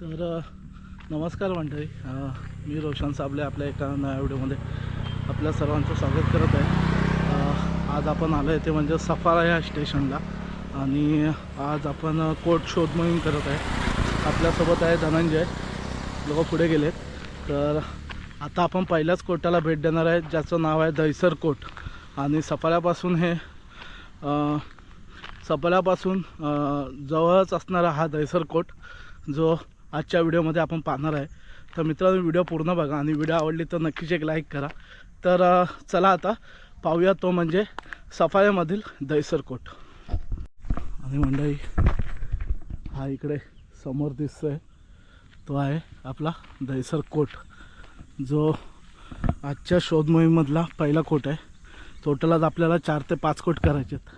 तर नमस्कार मंडळी. मी रोशन साबले आपल्या एका नव्या व्हिडिओमध्ये आपल्या सर्वांचं स्वागत करत आहे. आज आपण आलो आहे ते म्हणजे सफारा या स्टेशनला आणि आज आपण कोर्ट शोध मोहीम करत आहे. आपल्यासोबत आहे धनंजय. लोक पुढे गेलेत. तर आता आपण पहिल्याच कोर्टाला भेट देणार आहे ज्याचं नाव आहे दहिसर कोर्ट. आणि सफाऱ्यापासून हे सफाऱ्यापासून जवळच असणारा हा दहिसर कोर्ट जो आजच्या व्हिडिओमध्ये आपण पाहणार आहे. तर मित्रांनो व्हिडिओ पूर्ण बघा आणि व्हिडिओ आवडली तर नक्कीच एक लाईक करा. तर चला आता पाहूया तो म्हणजे सफाळ्यामधील दहिसर कोट. आणि मंडळी हा इकडे समोर दिसतोय. तो आहे आपला दहिसर कोट. जो आजच्या शोध मोहीममधला पहिला कोट आहे. टोटल आज आपल्याला चार ते पाच कोट करायचे आहेत.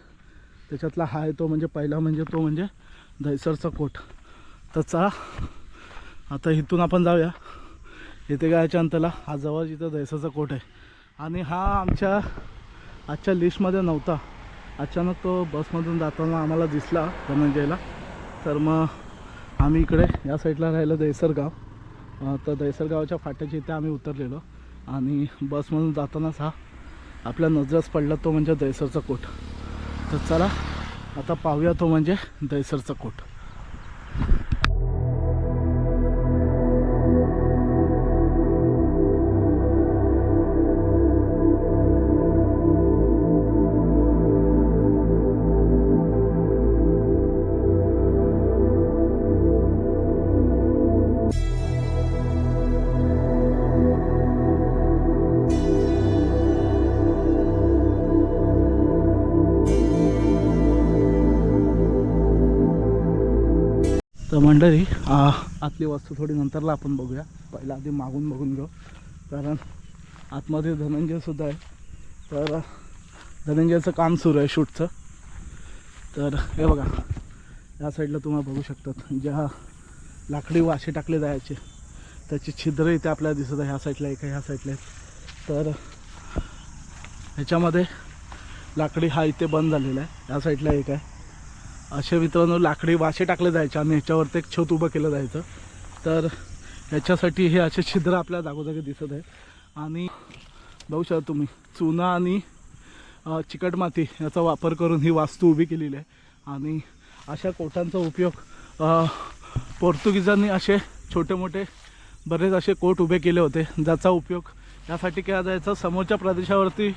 त्याच्यातला हा आहे तो म्हणजे पहिला म्हणजे तो म्हणजे दहिसरचा कोट. तर चला आता इथून आपण जाऊया. इथे गायच्या अंतला हा जवळ जिथं दैसाचा कोट आहे. आणि हा आमच्या आजच्या लिस्टमध्ये नव्हता. अचानक तो बसमधून जाताना आम्हाला दिसला धनंजयला. तर मग आम्ही इकडे या साईडला राहिलं दहिसर गाव. तर दहिसर गावाच्या फाट्याच्या इथे आम्ही उतरलेलो. आणि बसमधून जातानाच हा आपल्या नजरच पडला तो म्हणजे दैसरचा कोट. तर चला आता पाहूया तो म्हणजे दैसरचा कोट. तर मंडळी आतली वस्तू थोडी नंतरला आपण बघूया. पहिला आधी मागून बघून घेऊ. कारण आतमध्ये धनंजयसुद्धा आहे. तर धनंजयचं काम सुरू आहे शूटचं. तर हे बघा. या साईडला तुम्हाला बघू शकतात. ज्या लाकडी वाशे टाकले जायचे त्याची छिद्र इथे आपल्याला दिसत आहे. ह्या साईडला एक आहे ह्या साईडला एक. तर ह्याच्यामध्ये लाकडी हा इथे बंद झालेला आहे. या साईडला एक आहे. असे मित्रांनो लाकडी वाशे टाकले जायचे आणि ह्याच्यावरती एक छत उभं केलं जायचं. तर ह्याच्यासाठी हे असे छिद्र आपल्या जागोजागी दिसत आहे आणि बघू शकता तुम्ही चुना आणि चिकटमाती चिकट माती याचा वापर करून ही वास्तू उभी केलेली आहे. आणि अशा कोटांचा उपयोग पोर्तुगीजांनी असे छोटे मोठे बरेच असे कोट उभे केले होते. ज्याचा उपयोग यासाठी केला जायचा. समोरच्या प्रदेशावरती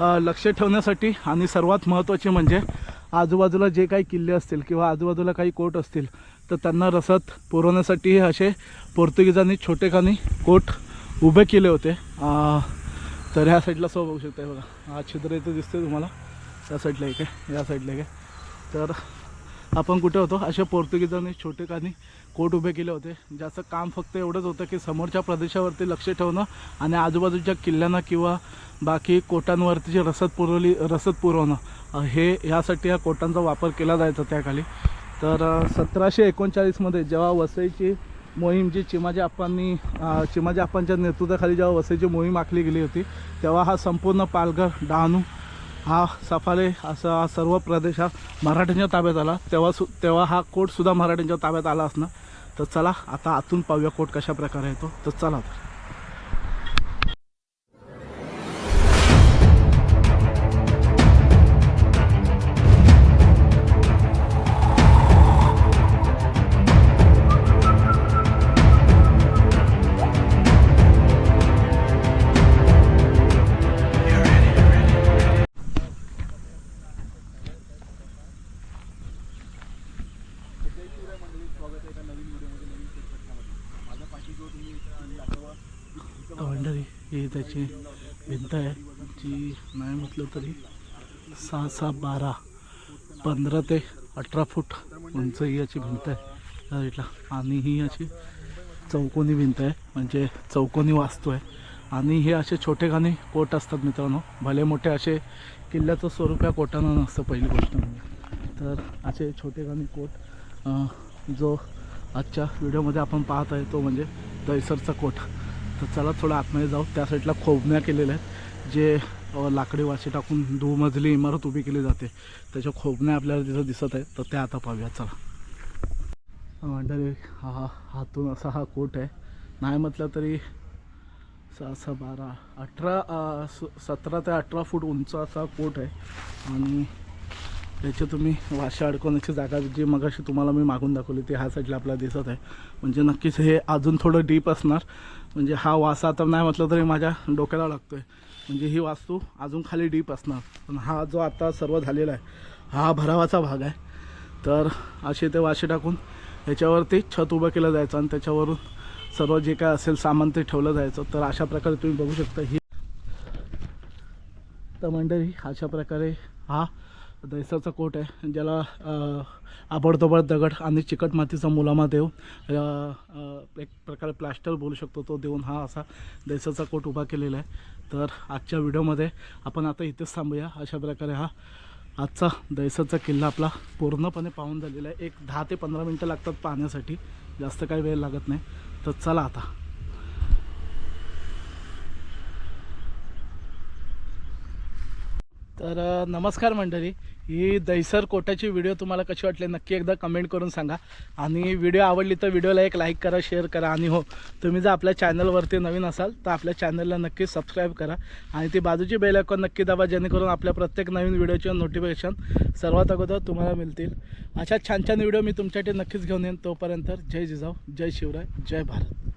लक्ष ठेवण्यासाठी आणि सर्वात महत्त्वाचे म्हणजे आजूबाजूला जे काही किल्ले असतील किंवा आजूबाजूला काही कोट असतील तर त्यांना रसद पुरवण्यासाठी असे पोर्तुगीजांनी छोटेखानी कोट उभे केले होते. तर ह्या साईडला सो बघू शकता बघा. हा छिद्र इथं दिसते तुम्हाला. त्या साईडला एक आहे या साईडला एक आहे. तर आपण कुठे होतो? असे पोर्तुगीजांनी छोटेखानी कोट उभे केले होते. ज्याचं काम फक्त एवढंच होतं की समोरच्या प्रदेशावरती लक्ष ठेवणं आणि आजूबाजूच्या किल्ल्यांना किंवा बाकी कोटांवरतीची रसद पुरवली रसद पुरवणं हे ह्यासाठी या कोटांचा वापर केला जायचा त्याखाली तर सतराशे एकोणचाळीसमध्ये जेव्हा वसईची मोहीम जी चिमाजी आप्पांनी चिमाजी आप्पांच्या नेतृत्वाखाली जेव्हा वसईची मोहीम आखली गेली होती तेव्हा हा संपूर्ण पालघर डहाणू हा सफाले असा हा सर्व प्रदेश हा मराठ्यांच्या ताब्यात आला. तेव्हा सु तेव्हा हा कोट सुद्धा मराठ्यांच्या ताब्यात आला असणार. तर चला आता आतून पाहूया कोट कशा प्रकारे येतो. तर चला ही भिंत आहे जी नाही म्हटलं तरी सहा सहा बारा पंधरा ते अठरा फूट उंच ही याची भिंत आहे. या साईडला. आणि ही अशी चौकोनी भिंत आहे म्हणजे चौकोनी वास्तू आहे. आणि हे असे छोटेखानी कोट असतात मित्रांनो. भले मोठे असे किल्ल्याचं स्वरूप या कोटानं नसतं पहिली गोष्ट. म्हणजे तर असे छोटेखानी कोट जो आजच्या व्हिडिओमध्ये आपण पाहत आहे तो म्हणजे दहिसरचा कोट. तर चला थोडं आतमध्ये जाऊ. त्या साईडला खोबण्या केलेल्या आहेत जे लाकडी वाशी टाकून दुमजली इमारत उभी केली जाते. त्याच्या खोबण्या आपल्याला तिथं दिसत आहेत तर त्या आता पाहूया चला. मंडळी हा हातून असा हा कोट आहे. नाही म्हटलं तरी सहा सहा बारा अठरा स- सतरा ते अठरा फूट उंच असा कोट आहे. आणि त्याचे तुम्ही वाशा अडकवण्याची जागा जी मगाशी तुम्हाला मी मागून दाखवली ती ह्या साईडला आपल्याला दिसत आहे. म्हणजे नक्कीच हे अजून थोडं डीप असणार. म्हणजे हा वासा तर नाही म्हटलं तरी माझ्या डोक्याला लागतो आहे म्हणजे ही वास्तू अजून खाली डीप असणार. पण हा जो आता सर्व झालेला आहे हा भरावाचा भाग आहे. तर असे ते वाशे टाकून ह्याच्यावरती छत उभं केलं जायचं आणि त्याच्यावरून सर्व जे काय असेल सामान ते ठेवलं जायचं. तर अशा प्रकारे तुम्ही बघू शकता ही. तर मंडळी अशा प्रकारे हा दैसाचा कोट आहे ज्याला आबडतोबड दगड आणि चिकट मातीचा मुलामा देऊन एक प्रकारे प्लॅस्टर बोलू शकतो तो देऊन हा असा दैसाचा कोट उभा केलेला आहे. तर आजच्या व्हिडिओमध्ये आपण आता इथेच थांबूया. अशा प्रकारे हा आजचा दैसाचा किल्ला आपला पूर्णपणे पाहून झालेला आहे. एक दहा ते पंधरा मिनटं लागतात पाहण्यासाठी. जास्त काही वेळ लागत नाही. तर चला आता. तर नमस्कार मंडळी. ही दैसर कोटाची व्हिडिओ तुम्हाला कशी वाटली नक्की एकदा कमेंट करून सांगा. आणि व्हिडिओ आवडली तर व्हिडिओला एक लाईक करा शेअर करा आणि हो तुम्ही जर आपल्या चॅनलवरती नवीन असाल तर आपल्या चॅनलला नक्की सबस्क्राईब करा. आणि ती बाजूची बेल आयकॉन नक्की दाबा जेणेकरून आपल्या प्रत्येक नवीन व्हिडिओचे नोटिफिकेशन सर्वात अगोदर तुम्हाला मिळतील. अशा छान छान व्हिडिओ मी तुमच्यासाठी नक्कीच घेऊन येईन. तोपर्यंत जय जिजाऊ जय शिवराय जय भारत.